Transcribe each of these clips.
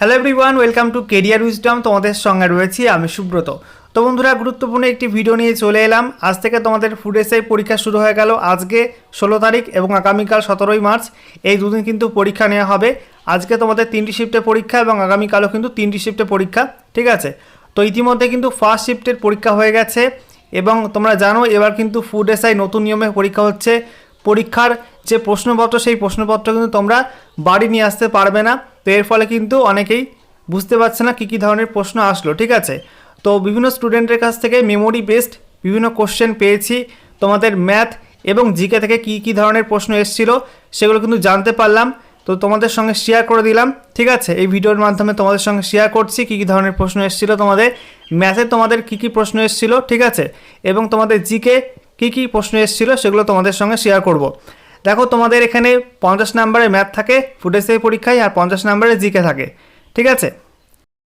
Hello everyone welcome to career wisdom তোমাদের সঙ্গে রয়েছি আমি সুব্রত। তো বন্ধুরা, গুরুত্বপূর্ণ একটি ভিডিও নিয়ে চলে এলাম। আজ থেকে তোমাদের ফুড এসআই পরীক্ষা শুরু হয়ে গেল। আজকে ষোলো তারিখ এবং আগামীকাল সতেরোই মার্চ। এই দুদিন কিন্তু পরীক্ষা নেওয়া হবে। আজকে তোমাদের তিনটি শিফটে পরীক্ষা এবং আগামীকালও কিন্তু তিনটি শিফটে পরীক্ষা, ঠিক আছে? তো ইতিমধ্যে কিন্তু ফার্স্ট শিফটের পরীক্ষা হয়ে গেছে এবং তোমরা জানো, এবার কিন্তু ফুড এসআই নতুন নিয়মে পরীক্ষা হচ্ছে। পরীক্ষার যে প্রশ্নপত্র, সেই প্রশ্নপত্র কিন্তু তোমরা বাড়ি নিয়ে আসতে পারবে না। তো এর ফলে কিন্তু অনেকেই বুঝতে পারছে না কী কী ধরনের প্রশ্ন আসলো, ঠিক আছে? তো বিভিন্ন স্টুডেন্টের কাছ থেকে মেমোরি বেসড বিভিন্ন কোশ্চেন পেয়েছি। তোমাদের ম্যাথ এবং জিকে থেকে কী কী ধরনের প্রশ্ন এসেছিল সেগুলো কিন্তু জানতে পারলাম। তো তোমাদের সঙ্গে শেয়ার করে দিলাম, ঠিক আছে? এই ভিডিওর মাধ্যমে তোমাদের সঙ্গে শেয়ার করছি কী কী ধরনের প্রশ্ন এসেছিল তোমাদের। ম্যাথে তোমাদের কী কী প্রশ্ন এসেছিল, ঠিক আছে? এবং তোমাদের জিকে কী কী প্রশ্ন এসেছিল সেগুলো তোমাদের সঙ্গে শেয়ার করব। দেখো তোমাদের এখানে পঞ্চাশ নাম্বারে ম্যাথ থাকে ফুটেজের পরীক্ষায়, আর পঞ্চাশ নাম্বারে জিকে থাকে, ঠিক আছে?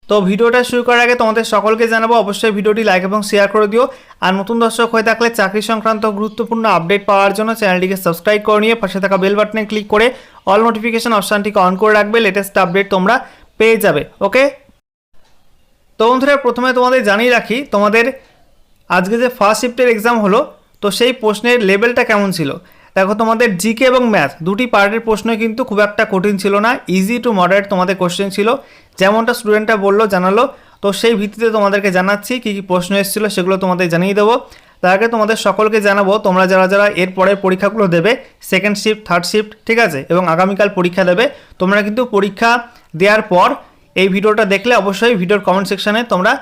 তো ভিডিওটা শুরু করার আগে তোমাদের সকলকে জানাব, অবশ্যই ভিডিওটি লাইক এবং শেয়ার করে দিও। আর নতুন দর্শক হয়ে থাকলে চাকরি সংক্রান্ত গুরুত্বপূর্ণ আপডেট পাওয়ার জন্য চ্যানেলটিকে সাবস্ক্রাইব করে নিয়ে পাশে থাকা বেল বাটনে ক্লিক করে অল নোটিফিকেশান অপশানটিকে অন করে রাখবে লেটেস্ট আপডেট তোমরা পেয়ে যাবে ওকে তো বন্ধুরা, প্রথমে তোমাদের জানিয়ে রাখি, তোমাদের আজকে যে ফার্স্ট শিফটের এক্সাম হলো, তো সেই প্রশ্নের লেভেলটা কেমন ছিল? দেখো, তোমাদের জিকে এবং ম্যাথ দুটি পার্টের প্রশ্ন কিন্তু খুব একটা কঠিন ছিল না ইজি টু মডারেট তোমাদের কোশ্চেন ছিল। যেমনটা স্টুডেন্টটা বলল, জানালো। তো সেই ভিত্তিতে তোমাদেরকে জানাচ্ছি কী কী প্রশ্ন এসেছিল, সেগুলো তোমাদের জানিয়ে দেবো। তার আগে তোমাদের সকলকে জানাব, তোমরা যারা যারা এর পরের পরীক্ষাগুলো দেবে সেকেন্ড শিফট থার্ড শিফট ঠিক আছে? এবং আগামীকাল পরীক্ষা দেবে, তোমরা কিন্তু পরীক্ষা দেওয়ার পর এই ভিডিওটা দেখলে অবশ্যই ভিডিওর কমেন্ট সেকশানে তোমরা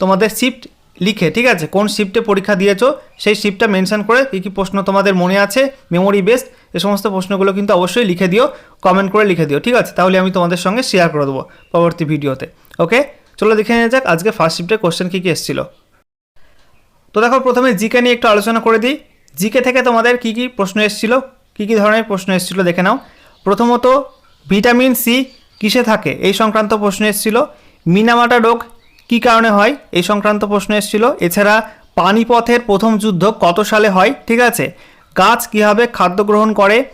তোমাদের শিফট লিখে, ঠিক আছে? কোন শিফটে পরীক্ষা দিয়েছ, সেই শিফটটা মেনশন করে কী কী প্রশ্ন তোমাদের মনে আছে মেমোরি বেসড এ সমস্ত প্রশ্নগুলো কিন্তু অবশ্যই লিখে দিও কমেন্ট করে লিখে দিও, ঠিক আছে? তাহলে আমি তোমাদের সঙ্গে শেয়ার করে দেবো পরবর্তী ভিডিওতে ওকে চলো দেখে নেওয়া যাক, আজকে ফার্স্ট শিফটের কোশ্চেন কী কী এসেছিল। তো দেখো, প্রথমে জিকে নিয়ে একটু আলোচনা করে দিই। জিকে থেকে তোমাদের কী কী প্রশ্ন এসেছিল, কী কী ধরনের প্রশ্ন এসেছিল দেখে নাও। প্রথমত ভিটামিন সি কিসে থাকে? এই সংক্রান্ত প্রশ্ন এসেছিল। মিনামাটা রোগ কী কারণে হয়? এই সংক্রান্ত প্রশ্ন এসেছিল। এছাড়া পানিপথের প্রথম যুদ্ধ কত সালে হয়? ঠিক আছে। গাছ কীভাবে খাদ্য গ্রহণ করে?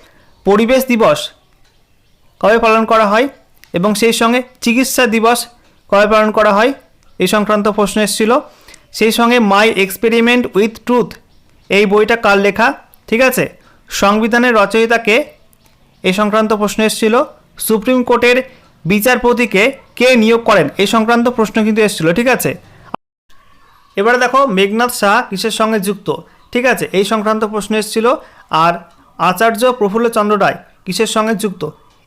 পরিবেশ দিবস কবে পালন করা হয়? এবং সেই সঙ্গে চিকিৎসা দিবস কবে পালন করা হয়? এই সংক্রান্ত প্রশ্ন এসেছিল। সেই সঙ্গে মাই এক্সপেরিমেন্ট উইথ ট্রুথ, এই বইটা কার লেখা? ঠিক আছে। সংবিধানের রচয়িতাকে এই সংক্রান্ত প্রশ্ন এসেছিল। সুপ্রিম কোর্টের বিচারপতিকে কে নিয়োগ করেন? এই সংক্রান্ত প্রশ্ন কিন্তু এসেছিল, ঠিক আছে? এবারে দেখো মেঘনাথ শাহ কিসের সঙ্গে যুক্ত? ঠিক আছে, এই সংক্রান্ত প্রশ্ন এসেছিল। আর আচার্য প্রফুল্লচন্দ্র রায় কিসের সঙ্গে যুক্ত?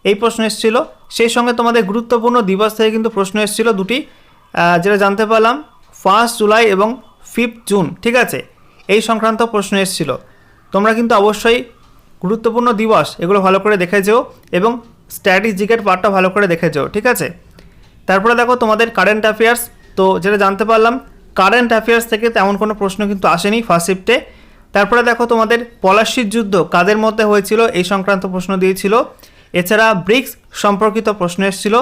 এই প্রশ্ন এসেছিল। সেই সঙ্গে তোমাদের গুরুত্বপূর্ণ দিবস থেকে কিন্তু প্রশ্ন এসেছিল দুটি যেটা জানতে পারলাম, ফার্স্ট জুলাই এবং ফিফথ জুন, ঠিক আছে? এই সংক্রান্ত প্রশ্ন এসেছিল। তোমরা কিন্তু অবশ্যই গুরুত্বপূর্ণ দিবস, এগুলো ভালো করে দেখে যেও এবং স্ট্র্যাটেজিকের পার্টটা ভালো করে দেখে যেও ঠিক আছে? তারপরে দেখো তোমাদের কারেন্ট অ্যাফেয়ার্স তো যেটা জানতে পারলাম কারেন্ট অ্যাফেয়ার্স থেকে তেমন কোনো প্রশ্ন কিন্তু আসেনি ফার্স্ট শিফটে তারপরে দেখো তোমাদের পলাশির যুদ্ধ কাদের মধ্যে হয়েছিল, এই সংক্রান্ত প্রশ্ন দিয়েছিল। এছাড়া ব্রিক্স সম্পর্কিত প্রশ্ন এসেছিল।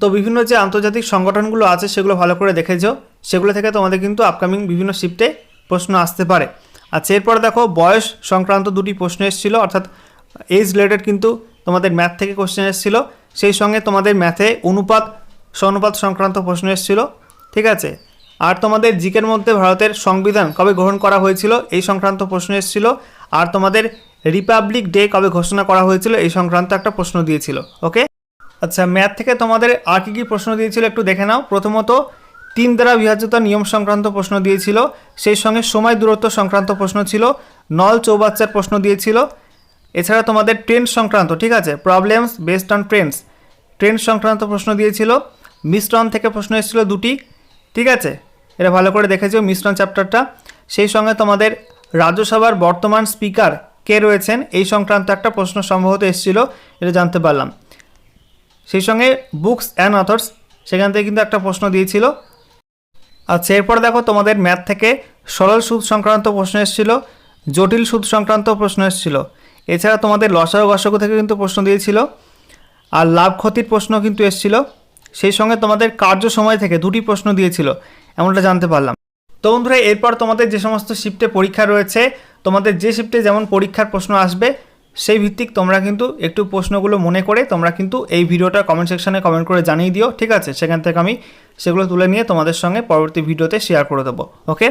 তো বিভিন্ন যে আন্তর্জাতিক সংগঠনগুলো আছে, সেগুলো ভালো করে দেখে যাও সেগুলো থেকে তোমাদের কিন্তু আপকামিং বিভিন্ন শিফটে প্রশ্ন আসতে পারে। আচ্ছা এরপর দেখো বয়স সংক্রান্ত দুটি প্রশ্ন এসেছিল, অর্থাৎ এজ রিলেটেড কিন্তু তোমাদের ম্যাথ থেকে কোশ্চেন এসেছিল। সেই সঙ্গে তোমাদের ম্যাথে অনুপাত সনুপাত সংক্রান্ত প্রশ্ন এসেছিল। ঠিক আছে? আর তোমাদের জিকের মধ্যে ভারতের সংবিধান কবে গ্রহণ করা হয়েছিল? এই সংক্রান্ত প্রশ্ন এসেছিল। আর তোমাদের রিপাবলিক ডে কবে ঘোষণা করা হয়েছিল? এই সংক্রান্ত একটা প্রশ্ন দিয়েছিল। ওকে আচ্ছা ম্যাথ থেকে তোমাদের আর কী কী প্রশ্ন দিয়েছিল একটু দেখে নাও। প্রথমত, তিন দ্বারা বিভাজ্যতা নিয়ম সংক্রান্ত প্রশ্ন দিয়েছিল। সেই সঙ্গে সময় দূরত্ব সংক্রান্ত প্রশ্ন ছিল। নল চৌবাচ্চার প্রশ্ন দিয়েছিল। এছাড়া তোমাদের ট্রেন্ড সংক্রান্ত, ঠিক আছে? Problems based on trends trend সংক্রান্ত প্রশ্ন দিয়েছিল, মিশ্রণ থেকে প্রশ্ন এসেছিল দুটি, ঠিক আছে? এটা ভালো করে দেখেছ মিশ্রণ চ্যাপ্টারটা সেই সঙ্গে তোমাদের রাজ্যসভার বর্তমান স্পিকার কে রয়েছেন? এই সংক্রান্ত একটা প্রশ্ন সম্ভবত এসেছিল, এটা জানতে পারলাম। সেই সঙ্গে বুকস অ্যান্ড অথর্স সেখান থেকে কিন্তু একটা প্রশ্ন দিয়েছিল। আচ্ছা এরপর দেখো তোমাদের ম্যাথ থেকে সরল সুদ সংক্রান্ত প্রশ্ন এসেছিল, জটিল সুদ সংক্রান্ত প্রশ্ন এসেছিল। এছাড়া তোমাদের লসাগু গসাগু থেকে কিন্তু প্রশ্ন দিয়েছিল, আর লাভ ক্ষতির প্রশ্ন কিন্তু এসেছিল। সেই সঙ্গে তোমাদের কার্য সময় থেকে দুটি প্রশ্ন দিয়েছিল, এমনটা জানতে পারলাম। তো বন্ধুরা, এরপর তোমাদের যে সমস্ত শিফটে পরীক্ষা রয়েছে, তোমাদের যে শিফটে যেমন পরীক্ষার প্রশ্ন আসবে, সেই ভিত্তিক তোমরা কিন্তু একটু প্রশ্নগুলো মনে করে তোমরা কিন্তু এই ভিডিওটা কমেন্ট সেকশনে কমেন্ট করে জানিয়ে দিও, ঠিক আছে? সেখান থেকে আমি সেগুলো তুলে নিয়ে তোমাদের সঙ্গে পরবর্তী ভিডিওতে শেয়ার করে দেবো ওকে